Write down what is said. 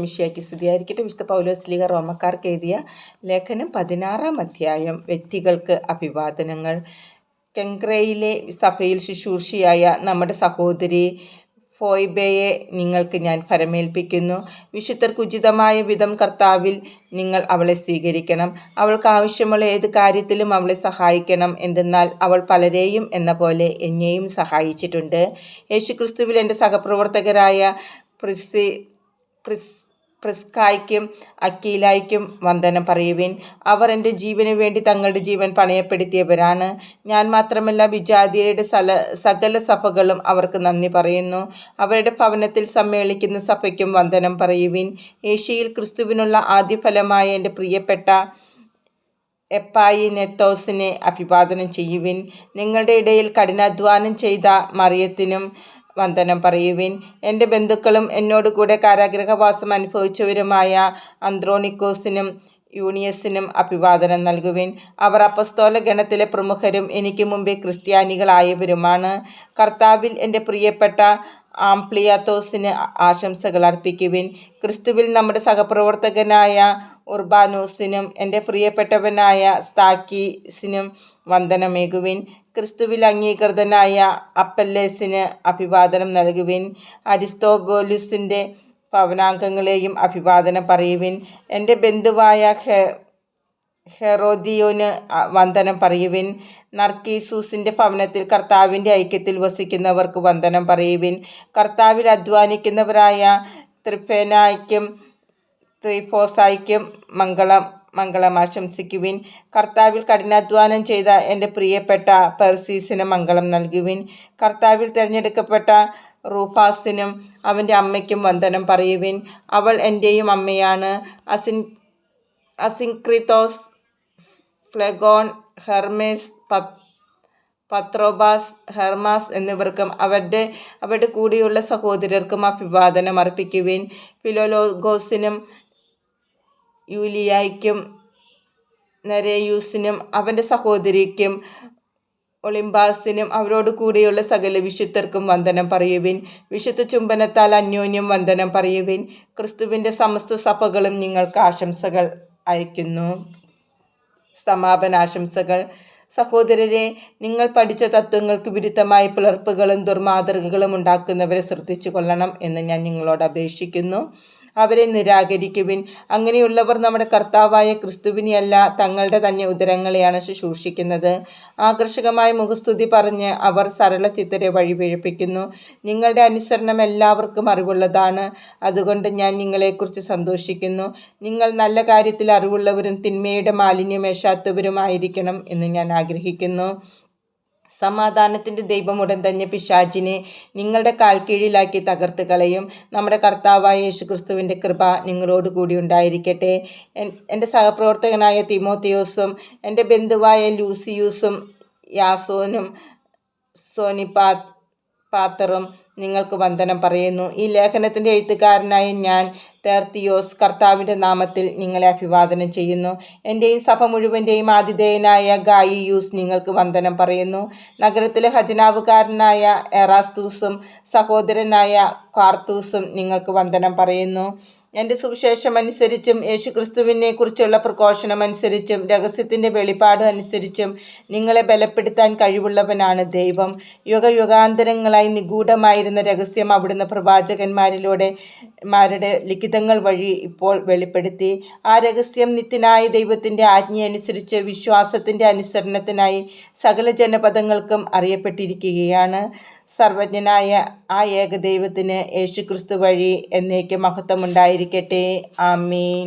മിഷിയാക്കി സ്തുതിയായിരിക്കട്ടെ. വിശുദ്ധ പൗലോസ്ലിക റോമക്കാർക്ക് എഴുതിയ ലേഖനം പതിനാറാം അധ്യായം. വ്യക്തികൾക്ക് അഭിവാദനങ്ങൾ. കെങ്ക്രയിലെ സഭയിൽ ശുശ്രൂഷിയായ നമ്മുടെ സഹോദരി ഫോയ്ബയെ നിങ്ങൾക്ക് ഞാൻ ഫരമേൽപ്പിക്കുന്നു. വിശുദ്ധർക്ക് ഉചിതമായ വിധം കർത്താവിൽ നിങ്ങൾ അവളെ സ്വീകരിക്കണം. അവൾക്ക് ആവശ്യമുള്ള ഏത് കാര്യത്തിലും അവളെ സഹായിക്കണം. എന്തെന്നാൽ അവൾ പലരെയും എന്ന പോലെ എന്നെയും സഹായിച്ചിട്ടുണ്ട്. യേശുക്രിസ്തുവിൽ എന്റെ സഹപ്രവർത്തകരായ പ്രിസി പ്രിസ് പ്രിസ്കായ്ക്കും അക്കീലായ്ക്കും വന്ദനം പറയുവിൻ. അവർ എന്റെ ജീവന് വേണ്ടി തങ്ങളുടെ ജീവൻ പണയപ്പെടുത്തിയവരാണ്. ഞാൻ മാത്രമല്ല വിജാതിയുടെ സല സകല സഭകളും അവർക്ക് നന്ദി പറയുന്നു. അവരുടെ ഭവനത്തിൽ സമ്മേളിക്കുന്ന സഭയ്ക്കും വന്ദനം പറയുവിൻ. ഏഷ്യയിൽ ക്രിസ്തുവിനുള്ള ആദ്യഫലമായ എന്റെ പ്രിയപ്പെട്ട എപ്പായി നെത്തോസിനെ അഭിവാദനം ചെയ്യുവിൻ. നിങ്ങളുടെ ഇടയിൽ കഠിനാധ്വാനം ചെയ്ത മറിയത്തിനും വന്ദനം പറയുവിൻ. എന്റെ ബന്ധുക്കളും എന്നോട് കൂടെ കാരാഗ്രഹവാസം അനുഭവിച്ചവരുമായ അന്ത്രോണിക്കോസിനും യൂണിയസിനും അഭിവാദനം നൽകുവിൻ. അവർ അപ്പസ്തോല ഗണത്തിലെ പ്രമുഖരും എനിക്ക് മുമ്പേ ക്രിസ്ത്യാനികളായവരുമാണ്. കർത്താവിൽ എന്റെ പ്രിയപ്പെട്ട ആംപ്ലിയാത്തോസിന് ആശംസകൾ അർപ്പിക്കുവിൻ. ക്രിസ്തുവിൽ നമ്മുടെ സഹപ്രവർത്തകനായ ഉർബാനോസിനും എന്റെ പ്രിയപ്പെട്ടവനായ സ്താക്കീസിനും വന്ദനമേകുവിൻ. ക്രിസ്തുവിൽ അംഗീകൃതനായ അപ്പല്ലേസിന് അഭിവാദനം നൽകുവിൻ. അരിസ്തോബോലുസിന്റെ ഭവനാംഗങ്ങളെയും അഭിവാദനം പറയുവിൻ. എന്റെ ബന്ധുവായ ഹെ ഹെറോദിയോന് വന്ദനം പറയുവിൻ. നർക്കീസൂസിന്റെ ഭവനത്തിൽ കർത്താവിന്റെ ഐക്യത്തിൽ വസിക്കുന്നവർക്ക് വന്ദനം പറയുവിൻ. കർത്താവിൽ അധ്വാനിക്കുന്നവരായ ത്രിഫേനായ്ക്കും ത്രിഫോസായ്ക്കും മംഗളം മംഗളം ആശംസിക്കുവിൻ. കർത്താവിൽ കഠിനാധ്വാനം ചെയ്ത എന്റെ പ്രിയപ്പെട്ട പെർസീസിന് മംഗളം നൽകുവിൻ. കർത്താവിൽ തിരഞ്ഞെടുക്കപ്പെട്ട റൂഫാസിനും അവന്റെ അമ്മയ്ക്കും വന്ദനം പറയുവിൻ. അവൾ എന്റെയും അമ്മയാണ്. അസിൻ അസിൻക്രിത്തോസ് ഫ്ലെഗോൺ ഹെർമേസ് പത്രോബാസ് ഹെർമാസ് എന്നിവർക്കും അവരുടെ അവരുടെ കൂടെയുള്ള സഹോദരർക്കും അഭിവാദനം അർപ്പിക്കുവിൻ. ഫിലോലോഗോസിനും യൂലിയായ്ക്കും നരേയൂസിനും അവന്റെ സഹോദരിക്കും ഒളിമ്പാസിനും അവരോട് കൂടെയുള്ള സകല വിശുദ്ധർക്കും വന്ദനം പറയുവിൻ. വിശുദ്ധ ചുംബനത്താൽ അന്യോന്യം വന്ദനം പറയുവിൻ. ക്രിസ്തുവിന്റെ സമസ്ത സഭകളും നിങ്ങൾക്ക് ആശംസകൾ അയക്കുന്നു. സമാപനാശംസകൾ. സഹോദരരെ നിങ്ങൾ പഠിച്ച തത്വങ്ങൾക്ക് വിരുദ്ധമായ പിളർപ്പുകളും ദുർമാതൃകകളും ഉണ്ടാക്കുന്നവരെ ശ്രദ്ധിച്ചു കൊള്ളണം എന്ന് ഞാൻ നിങ്ങളോട് അപേക്ഷിക്കുന്നു. അവരെ നിരാകരിക്കുവിൻ. അങ്ങനെയുള്ളവർ നമ്മുടെ കർത്താവായ ക്രിസ്തുവിനെയല്ല തങ്ങളുടെ തന്നെ ഉദരങ്ങളെയാണ് ശുശ്രൂഷിക്കുന്നത്. ആകർഷകമായ മുഖസ്തുതി പറഞ്ഞ് അവർ സരള ചിത്തരെ വഴിപിഴപ്പിക്കുന്നു. നിങ്ങളുടെ അനുസരണം എല്ലാവർക്കും അറിവുള്ളതാണ്. അതുകൊണ്ട് ഞാൻ നിങ്ങളെക്കുറിച്ച് സന്തോഷിക്കുന്നു. നിങ്ങൾ നല്ല കാര്യത്തിൽ അറിവുള്ളവരും തിന്മയുടെ മാലിന്യമേശാത്തവരുമായിരിക്കണം എന്ന് ഞാൻ ആഗ്രഹിക്കുന്നു. സമാധാനത്തിന്റെ ഉടൻ തന്നെ പിശാചിനെ നിങ്ങളുടെ കാൽ കീഴിലാക്കി തകർത്ത് കളയും. നമ്മുടെ കർത്താവായ യേശുക്രിസ്തുവിന്റെ കൃപ നിങ്ങളോട് കൂടി ഉണ്ടായിരിക്കട്ടെ. എന്റെ സഹപ്രവർത്തകനായ തിമോത്തിയോസും എന്റെ ബന്ധുവായ ലൂസിയൂസും യാസോനും സോനിപാ പാത്തറും നിങ്ങൾക്ക് വന്ദനം പറയുന്നു. ഈ ലേഖനത്തിന്റെ എഴുത്തുകാരനായ ഞാൻ തേർത്തിയോസ് കർത്താവിന്റെ നാമത്തിൽ നിങ്ങളെ അഭിവാദനം ചെയ്യുന്നു. എന്റെയും സഭ മുഴുവന്റെയും ആതിഥേയനായ ഗായിയൂസ് നിങ്ങൾക്ക് വന്ദനം പറയുന്നു. നഗരത്തിലെ ഖജനാവുകാരനായ എറാസ്തൂസും സഹോദരനായ കാർത്തൂസും നിങ്ങൾക്ക് വന്ദനം പറയുന്നു. എന്റെ സുവിശേഷം അനുസരിച്ചും യേശുക്രിസ്തുവിനെ കുറിച്ചുള്ള പ്രഘോഷണം അനുസരിച്ചും രഹസ്യത്തിന്റെ വെളിപാട് അനുസരിച്ചും നിങ്ങളെ ബലപ്പെടുത്താൻ കഴിവുള്ളവനാണ് ദൈവം. യുഗയുഗാന്തരങ്ങളായി നിഗൂഢമായിരുന്ന രഹസ്യം അവിടുന്ന് പ്രവാചകന്മാരിലൂടെ മാരുടെ ലിഖിതങ്ങൾ വഴി ഇപ്പോൾ വെളിപ്പെടുത്തി. ആ രഹസ്യം നിത്യനായ ദൈവത്തിന്റെ ആജ്ഞയനുസരിച്ച് വിശ്വാസത്തിന്റെ അനുസരണത്തിനായി സകല ജനപദങ്ങൾക്കും അറിയപ്പെട്ടിരിക്കുകയാണ്. സർവജ്ഞനായ ആ ഏകദൈവത്തിന് യേശുക്രിസ്തു വഴി എന്നേക്ക് কেটে আমিন